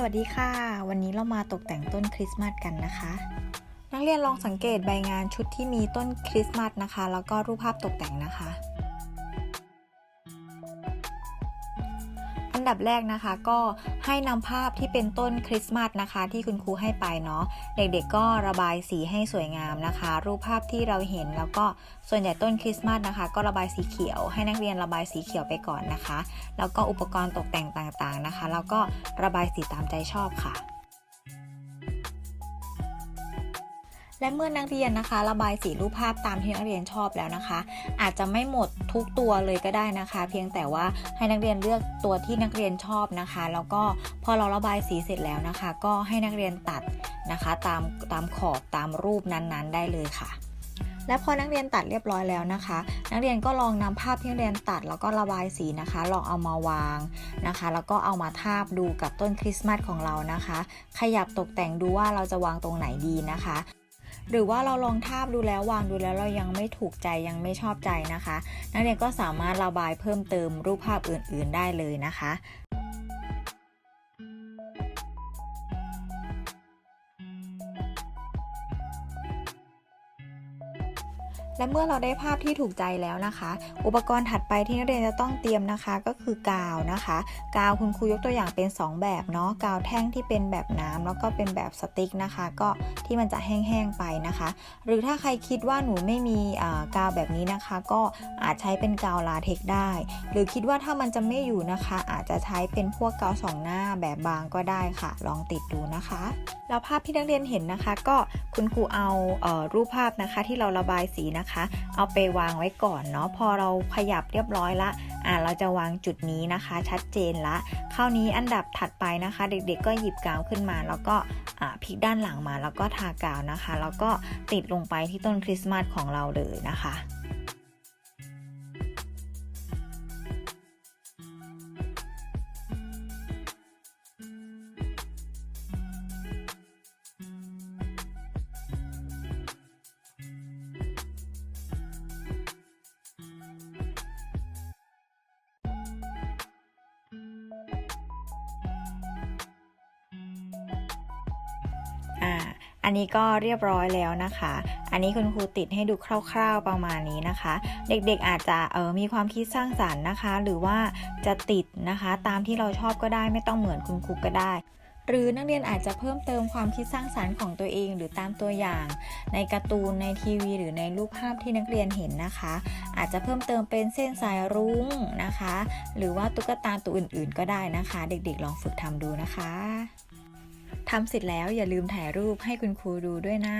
สวัสดีค่ะ วันนี้เรามาตกแต่งต้นคริสต์มาสกันนะคะ นักเรียนลองสังเกตใบงานชุดที่มีต้นคริสต์มาสนะคะ แล้วก็รูปภาพตกแต่งนะคะ อันดับแรกนะคะ ก็ให้นำภาพที่เป็นต้นคริสต์มาสนะคะ ที่คุณครูให้ไปเนาะเด็กๆก็ระบายสีให้สวยงามนะคะ รูปภาพที่เราเห็นแล้วก็ส่วนใหญ่ต้นคริสต์มาสนะคะ ก็ระบายสีเขียว ให้นักเรียนระบายสีเขียวไปก่อนนะคะ แล้วก็อุปกรณ์ตกแต่งต่างๆนะคะ แล้วก็ระบายสีตามใจชอบค่ะ และเมื่อนักเรียนนะคะ ระบายสีรูปภาพตามที่นักเรียนชอบแล้วนะคะ อาจจะไม่หมดทุกตัวเลยก็ได้นะคะ เพียงแต่ว่าให้นักเรียนเลือกตัวที่นักเรียนชอบนะคะ แล้วก็พอเราระบายสีเสร็จแล้วนะคะ ก็ให้นักเรียนตัดนะคะ ตามตามขอบตามรูปนั้นๆ ได้เลยค่ะและพอนักเรียนตัดเรียบร้อยแล้วนะคะ นักเรียนก็ลองนำภาพที่นักเรียนตัดแล้วก็ระบายสีนะคะ ลองเอามาวางนะคะ แล้วก็เอามาทาบดูกับต้นคริสต์มาสของเรานะคะ ขยับตกแต่งดูว่าเราจะวางตรงไหนดีนะคะ หรือว่าเราลองทาบดูแล้ววางดูแล้วเรายังไม่ถูกใจยังไม่ชอบใจนะคะ นักเรียนก็สามารถระบายเพิ่มเติมรูปภาพอื่น ๆ ได้เลยนะคะ และเมื่อเราได้ภาพที่ถูกใจแล้วนะคะ อุปกรณ์ถัดไปที่นักเรียนจะต้องเตรียมนะคะก็คือกาวนะคะ กาวคุณครูยกตัวอย่างเป็น 2 แบบเนาะกาวแท่งที่เป็นแบบน้ำแล้วก็เป็นแบบสติ๊กนะคะ ก็ที่มันจะแห้งๆไปนะคะ หรือถ้าใครคิดว่าหนูไม่มีอ่ากาวแบบนี้นะคะ ก็อาจใช้เป็นกาวลาเทคได้ หรือคิดว่าถ้ามันจะไม่อยู่นะคะ อาจจะใช้เป็นพวกกาวสองหน้าแบบบางก็ได้ค่ะ ลองติดดูนะคะ แล้วภาพที่นักเรียนเห็นนะคะ ก็คุณครูเอาเออรูปภาพนะคะ ที่เราระบายสีนะคะ เอาไปวางไว้ก่อนเนาะพอเราขยับเรียบร้อยละอ่าเราจะวางจุดนี้นะคะ ชัดเจนละคราวนี้อันดับถัดไปนะคะ เด็กๆ ก็หยิบกาวขึ้นมา แล้วก็พลิกด้านหลังมาแล้วก็ทากาวนะคะ แล้วก็ติดลงไปที่ต้นคริสต์มาสของเราเลยนะคะ อ่า อันนี้ก็เรียบร้อยแล้วนะคะ อันนี้คุณครูติดให้ดูคร่าว ๆประมาณนี้นะคะ เด็กๆอาจจะเออมีความคิดสร้างสารรค์นะคะ หรือว่าจะติดนะคะ ตามที่เราชอบก็ได้ไม่ต้องเหมือนคุณครูก็ได้หรือนักเรียนอาจจะเพิ่มเติมความคิดสร้างสารรค์ของตัวเอง หรือตามตัวอย่าง ในการ์ตูนในทีวี หรือในรูปภาพที่นักเรียนเห็นนะคะ อาจจะเพิ่มเติมเป็นเส้นสายรุ้งนะคะ หรือว่าตุ๊กตาตัวอื่นๆ ก็ได้นะคะ เด็กๆลองฝึกทำดูนะคะ ทำเสร็จแล้วอย่าลืมถ่ายรูปให้คุณครูดูด้วยนะ